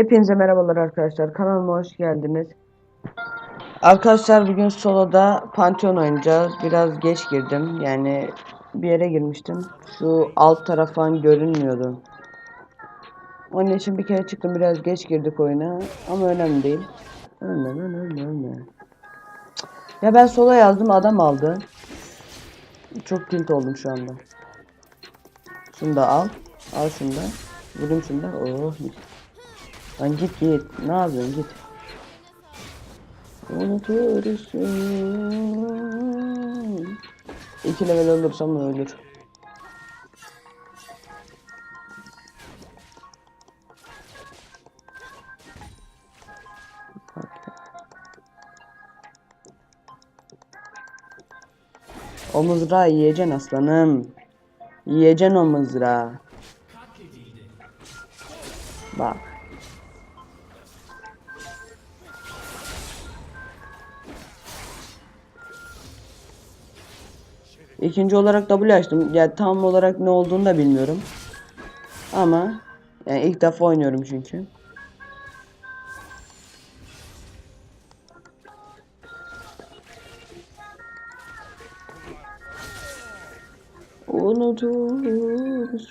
Hepinize merhabalar arkadaşlar. Kanalıma hoş geldiniz. Arkadaşlar bugün soloda Pantheon oynayacağız. Biraz geç girdim. Yani bir yere girmiştim. Şu alt tarafan görünmüyordu. Onun için bir kere çıktım. Biraz geç girdik oyuna. Ama önemli değil. Lan ölme ölme. Ya ben sola yazdım adam aldı. Çok tilt oldum şu anda. Şunu da al. Al şunu da. Vurayım şunu da. Oh. Lan git git. Ne yapıyorsun git. Unutursun. İki level olursam ölür. O mızrağı yiyeceksin aslanım. Yiyeceksin o mızrağı. Bak. İkinci olarak W açtım. Ya tam olarak ne olduğunu da bilmiyorum. Ama yani ilk defa oynuyorum çünkü. Unutursun.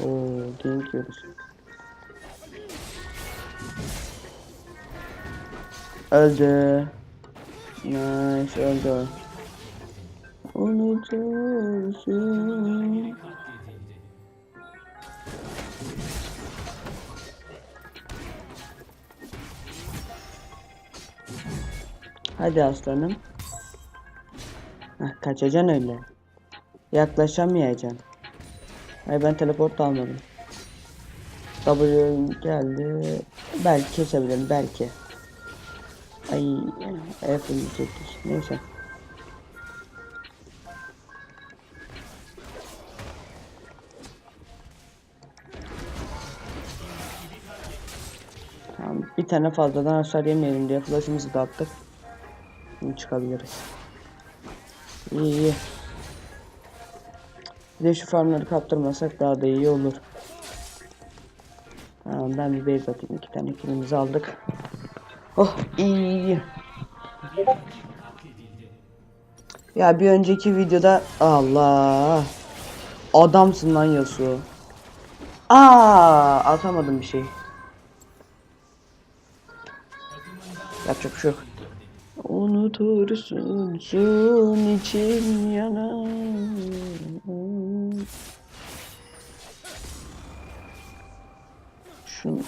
Oo, gank yiyoruz. Öldü. Nice öldü. Unutursun. Hadi aslanım. Heh, kaçacaksın öyle. Yaklaşamayacaksın. Hayır ben teleport almadım. W geldi. Belki kesebilirim belki. Ay F yiyecektik. Neyse. Tamam, bir tane fazladan hasar yemeyelim diye flash'ımızı da attık. Şimdi çıkabiliriz. İyi iyi. Bir de şu farmları kaptırmasak daha da iyi olur. Tamam ben bir base atayım. iki tane killimizi aldık. Oh iyi. Ya bir önceki videoda Allah adamsın lan Yasuo. Aa atamadım bir şey. Yapacak bir şey yok. Unutursun sun için yanar. Şu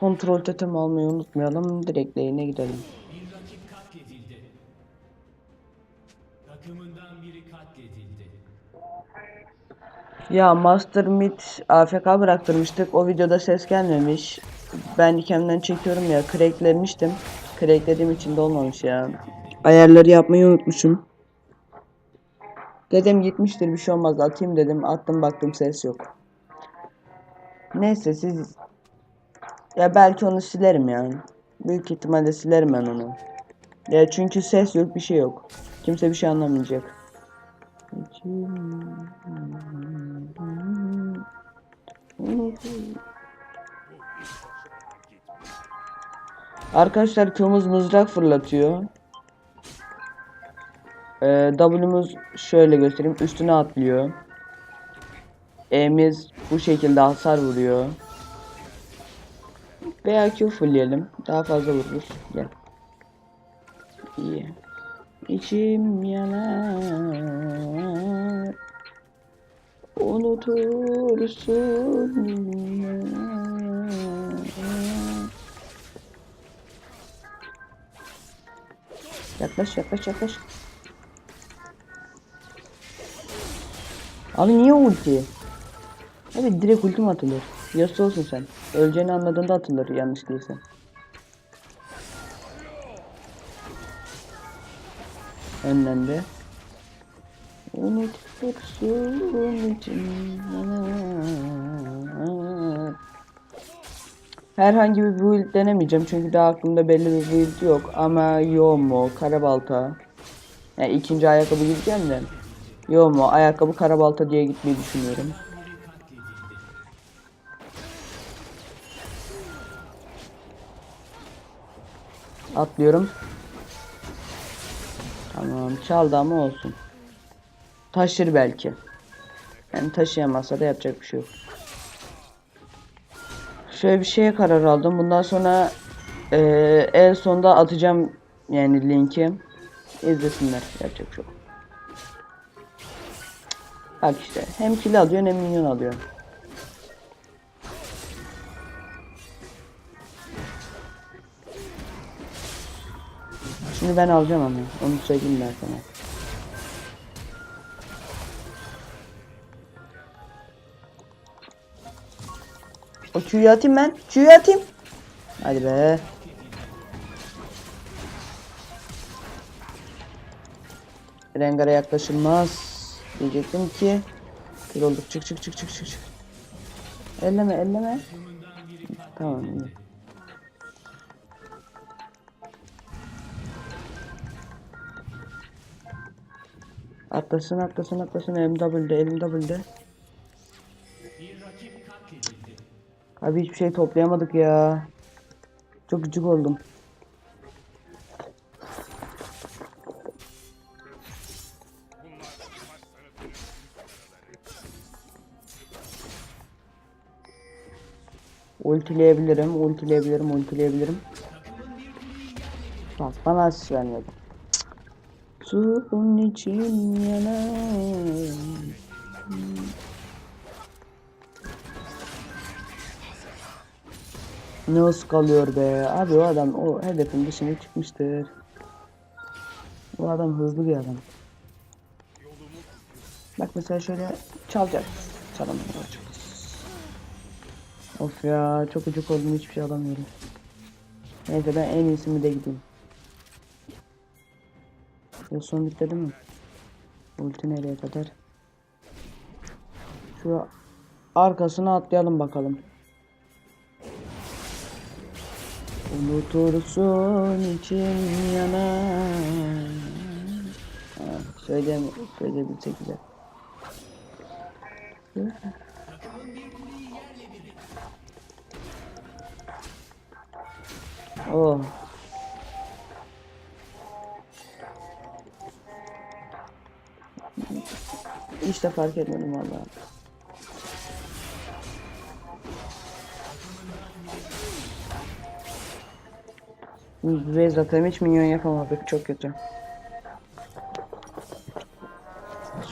kontrol totem almayı unutmayalım. Direkt lane'e gidelim. Bir rakip katledildi. Takımından biri katledildi. Ya Master Mid AFK bıraktırmıştık. O videoda ses gelmemiş. Ben ikemden çekiyorum ya. Cracklemiştim. Cracklediğim için de olmamış ya. Ayarları yapmayı unutmuşum. Dedim gitmiştir bir şey olmaz atayım dedim. Attım baktım ses yok. Neyse siz ya belki onu silerim yani. Büyük ihtimalle silerim ben onu. Ya çünkü ses yok bir şey yok. Kimse bir şey anlamayacak. Arkadaşlar Q'muz mızrak fırlatıyor. Ee, W'muz şöyle göstereyim. Üstüne atlıyor. E'miz bu şekilde hasar vuruyor. Veya Q fullleyelim. Daha fazla vururuz. Gel. İyi. İçim yanar. Unutursun. Yaklaş yaklaş yaklaş. Abi niye ulti? Abi direkt ulti mi Yasuo olsun sen. Öleceğini anladığında atılır yanlış değilse. Önlendi. Unutursun için. Herhangi bir build denemeyeceğim çünkü daha aklımda belli bir build yok ama Yomo, Karabalta. Yani ikinci ayakkabı gideceğim de. Yomo, ayakkabı Karabalta diye gitmeyi düşünüyorum. Atlıyorum. Tamam çaldı ama olsun. Taşır belki. Yani taşıyamazsa da yapacak bir şey yok. Şöyle bir şeye karar aldım. Bundan sonra eee en sonda atacağım yani linki. İzlesinler. Yapacak bir şey. Bak işte hem kill alıyorsun hem minyon alıyorsun. Şimdi ben alacağım ama onu söyleyeyim ben sana. O Q'yu atayım ben. Q'yu atayım. Hadi be. Rengar'a yaklaşılmaz. Diyecektim ki. Kül olduk. Çık çık çık çık. çık. Elleme elleme. Tamam iyi. Atlasın atlasın atlasın elim W'de elim W'de. Bir rakip katledildi. Abi hiçbir şey toplayamadık ya. Çok gıcık oldum. Ultileyebilirim, ultileyebilirim, ultileyebilirim. Bak bana asist vermedi. Suyun için yanar. Ne kalıyor be. Abi o adam o hedefin dışına çıkmıştır. O adam hızlı bir adam. Bak mesela şöyle çalacak. Çalamıyor. Çok. Of ya çok ucuk oldum hiçbir şey alamıyorum. Neyse ben en iyisi mi de gideyim. Son bitti değil mi? Ulti nereye kadar? Şu arkasına atlayalım bakalım. Unutursun için yanar. Ha, söyleyem söyleyebilsek güzel. Oh. Hiç de fark etmedim vallahi. Ve zaten hiç minyon yapamadık çok kötü.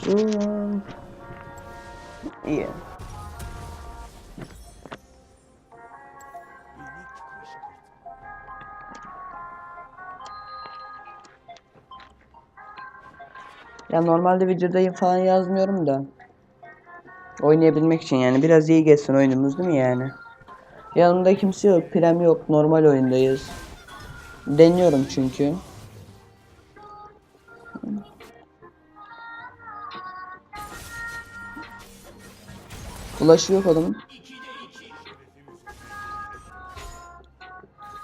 Şu Ya normalde videodayım falan yazmıyorum da. Oynayabilmek için yani biraz iyi geçsin oyunumuz değil mi yani? Yanımda kimse yok, prem yok, normal oyundayız. Deniyorum çünkü. Ulaşı yok.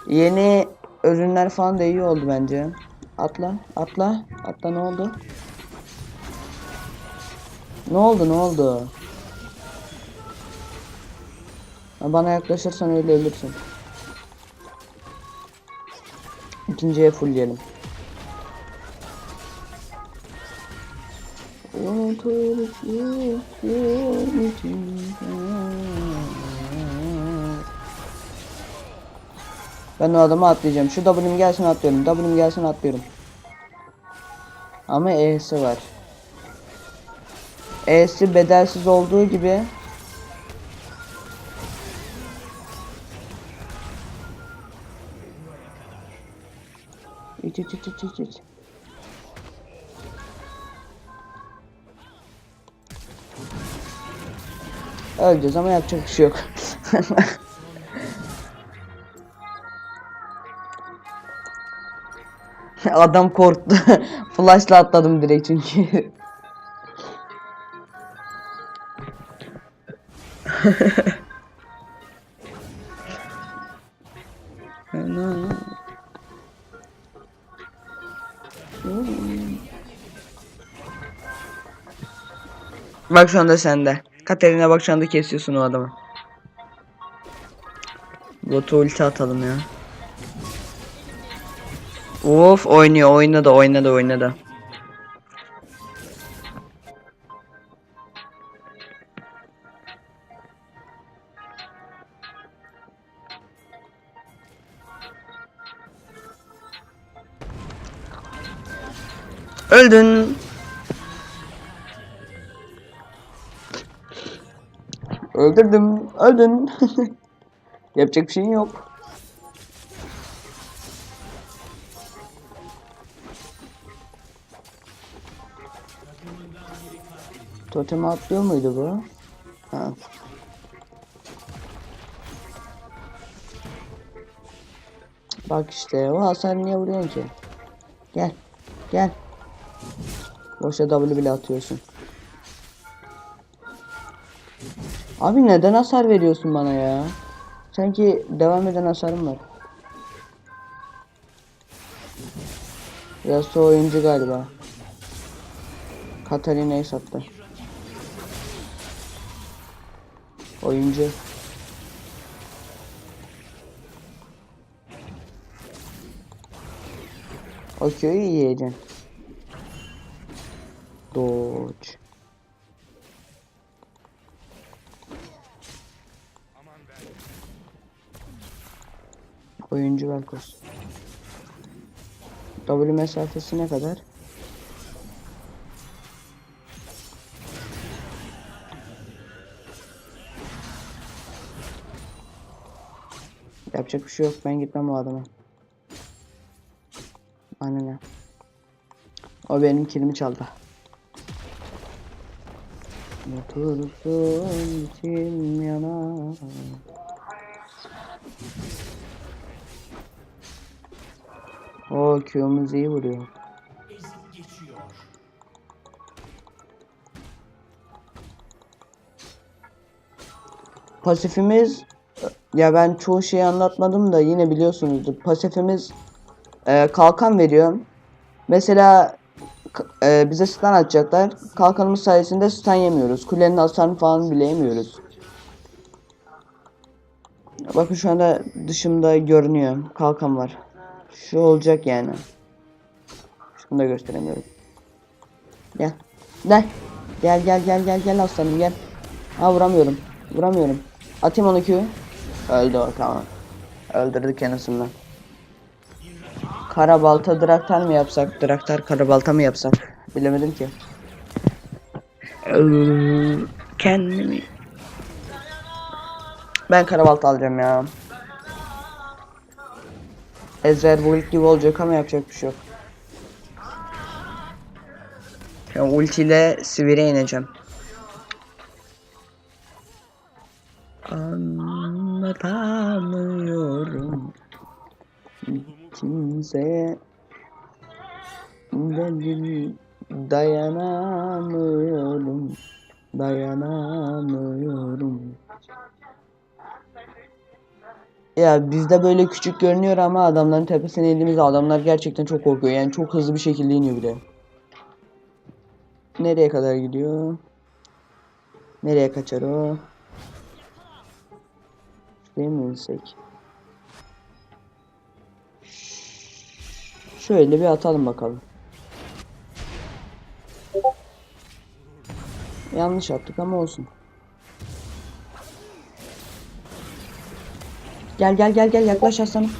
Yeni ürünler falan da iyi oldu bence. Atla, atla, atla ne oldu? Ne oldu, ne oldu? Bana yaklaşırsan öyle ölürsün. İkinciye fullleyelim. Ben o adamı atlayacağım. Şu W'm gelsin atlıyorum. W'm gelsin atlıyorum. Ama E'si var. E'si bedelsiz olduğu gibi İç iç iç iç iç iç. Öleceğiz ama yapacak bir şey yok. Adam korktu. Flash'la atladım direkt çünkü. Bak şu anda sende. Katerina bak şu anda kesiyorsun o adamı. Botu ulti atalım ya. Of oynuyor oynadı oynadı oynadı. Öldün. Öldürdüm. Öldün. Yapacak bir şeyin yok. Totemi atlıyor muydu bu? Ha. Bak işte o hasar niye vuruyorsun ki? Gel. Gel. Boşa W bile atıyorsun. Abi neden hasar veriyorsun bana ya? Sanki devam eden hasarım var. Yasuo oyuncu galiba. Katarina'yı sattı. Oyuncu. O köyü yiyeceksin. Doç. Oyuncu Velkos. W mesafesi ne kadar? Yapacak bir şey yok. Ben gitmem o adama. Aynen ya. O benim kilimi çaldı. Otursun içim yana. O Q'muz iyi vuruyor. Pasifimiz ya ben çoğu şeyi anlatmadım da yine biliyorsunuzdur. Pasifimiz e, kalkan veriyor. Mesela e, bize stun atacaklar. Kalkanımız sayesinde stun yemiyoruz. Kulenin hasarını falan bile yemiyoruz. Bakın şu anda dışımda görünüyor. Kalkan var. Şu olacak yani. Şunu da gösteremiyorum. Gel. Gel. Gel gel gel gel gel aslanım gel. Ha vuramıyorum. Vuramıyorum. Atayım onu Q. Öldü o tamam. Öldürdük en azından. Karabalta Draktar mı yapsak? Draktar Karabalta mı yapsak? Bilemedim ki. Ee, Kendimi... Ben Karabalta alacağım ya. Ezreal bu ilk gibi olacak ama yapacak bir şey yok. Ya ultiyle sivire ineceğim. Anlatamıyorum kimseye Dedim dayanamıyorum Dayanamıyorum Ya bizde böyle küçük görünüyor ama adamların tepesine indiğimizde adamlar gerçekten çok korkuyor yani çok hızlı bir şekilde iniyor bile Nereye kadar gidiyor? Nereye kaçar o? Şuraya mı insek? Şöyle bir atalım bakalım. Yanlış attık ama olsun. Gel gel gel gel yaklaş aslanım.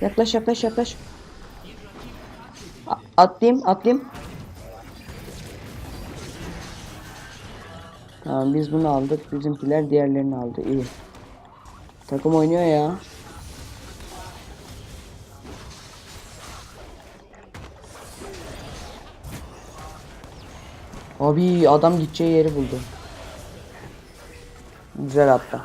Yaklaş yaklaş yaklaş. A- atlayayım atlayayım. Tamam biz bunu aldık. Bizimkiler diğerlerini aldı. İyi. Takım oynuyor ya. Abi adam gideceği yeri buldu. Güzel hatta.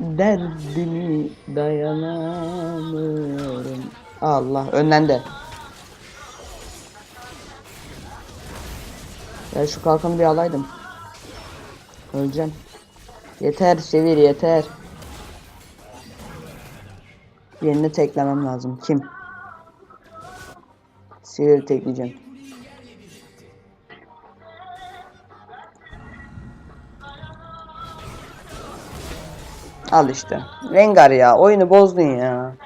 Derdimi dayanamıyorum. Allah önden de. Ya şu kalkanı bir alaydım. Öleceğim. Yeter Sevir yeter. Yerini teklemem lazım. Kim? Sevir tekleyeceğim. Al işte. Rengar ya oyunu bozdun ya.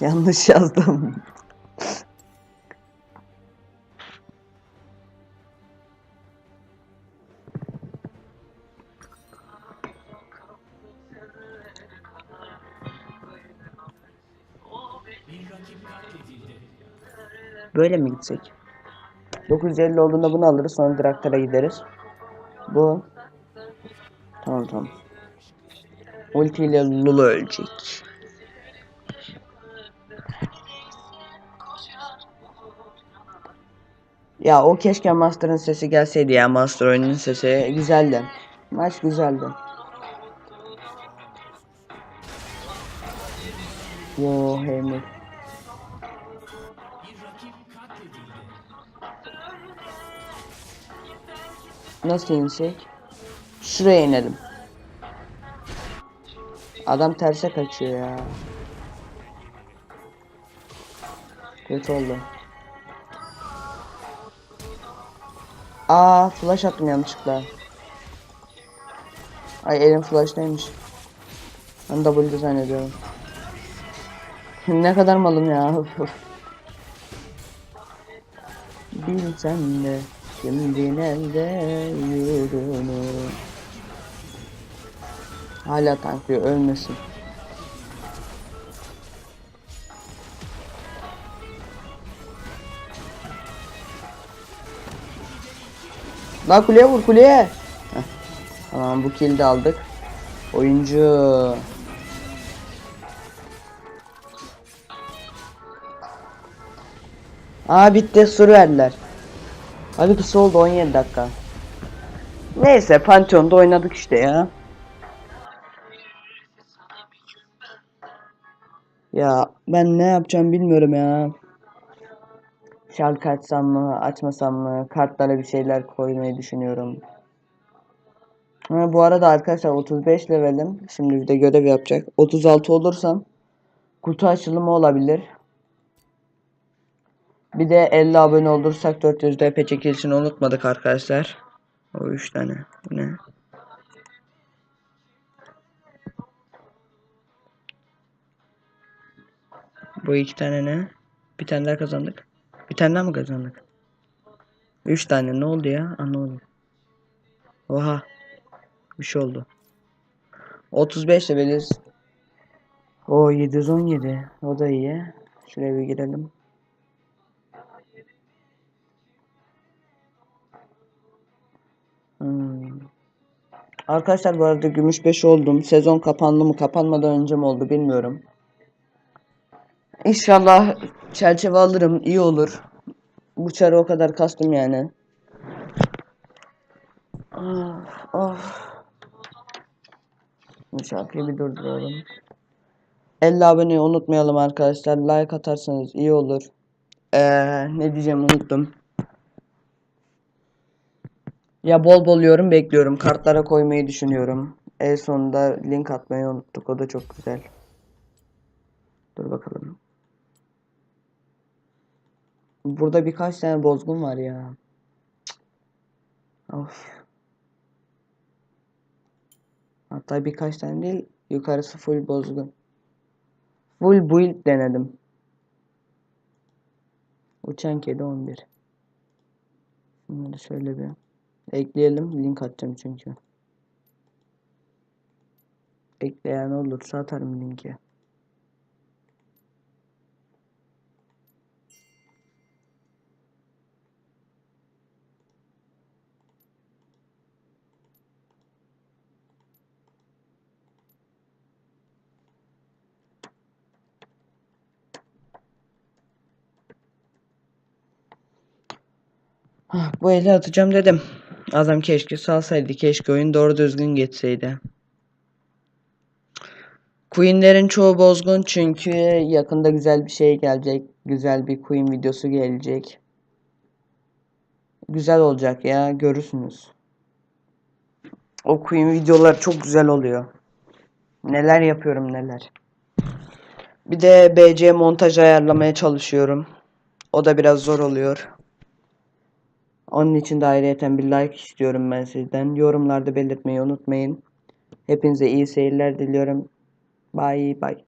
Yanlış yazdım. Böyle mi gitsek? 950 olduğunda bunu alırız sonra Draktar'a gideriz. Bu. Tamam tamam. Ulti ile Lulu ölecek. Ya o keşke Master'ın sesi gelseydi ya Master oyunun sesi güzeldi. Maç güzeldi. Yo Hammer. Nasıl insek? Şuraya inelim. Adam terse kaçıyor ya. Kötü oldu. Aa flash attım yanlışlıkla. Ay elim flashdaymış. Ben W'de zannediyorum. ne kadar malım ya. Bilsen de şimdi nerede yürünür. Hala tanklıyor ölmesin. Lan kuleye vur kuleye. Heh. Tamam bu kill'i de aldık. Oyuncu. Aa bitti sur verdiler. Abi kısa oldu 17 dakika. Neyse Pantheon'da oynadık işte ya. Ya ben ne yapacağım bilmiyorum ya. Şarkı açsam mı, açmasam mı? Kartlara bir şeyler koymayı düşünüyorum. Ha, bu arada arkadaşlar 35 levelim. Şimdi bir de görev yapacak. 36 olursam kutu açılımı olabilir. Bir de 50 abone olursak 400 DP çekilişini unutmadık arkadaşlar. O 3 tane. Bu ne? Bu iki tane ne? Bir tane daha kazandık. Bir tane daha mı kazandık? Üç tane ne oldu ya? Anlamadım. Oha. Bir şey oldu. 35 leveliz. O 717. O da iyi. Şuraya bir girelim. Hmm. Arkadaşlar bu arada gümüş 5 oldum. Sezon kapandı mı kapanmadan önce mi oldu bilmiyorum. İnşallah çerçeve alırım iyi olur. Bu çarı o kadar kastım yani. Of, of. Bu şarkıyı bir durduralım. 50 aboneyi unutmayalım arkadaşlar. Like atarsanız iyi olur. Ee, ne diyeceğim unuttum. Ya bol bol yorum bekliyorum. Kartlara koymayı düşünüyorum. En sonunda link atmayı unuttuk. O da çok güzel. Dur bakalım. Burada birkaç tane bozgun var ya. Of. Hatta birkaç tane değil. Yukarısı full bozgun. Full build denedim. Uçan kedi 11. Bunları şöyle bir ekleyelim. Link atacağım çünkü. Ekleyen olursa atarım linki. Hah, bu eli atacağım dedim. Adam keşke salsaydı. Keşke oyun doğru düzgün geçseydi. Queen'lerin çoğu bozgun çünkü yakında güzel bir şey gelecek. Güzel bir Queen videosu gelecek. Güzel olacak ya görürsünüz. O Queen videolar çok güzel oluyor. Neler yapıyorum neler. Bir de BC montaj ayarlamaya çalışıyorum. O da biraz zor oluyor. Onun için de ayrıyeten bir like istiyorum ben sizden. Yorumlarda belirtmeyi unutmayın. Hepinize iyi seyirler diliyorum. Bye bye.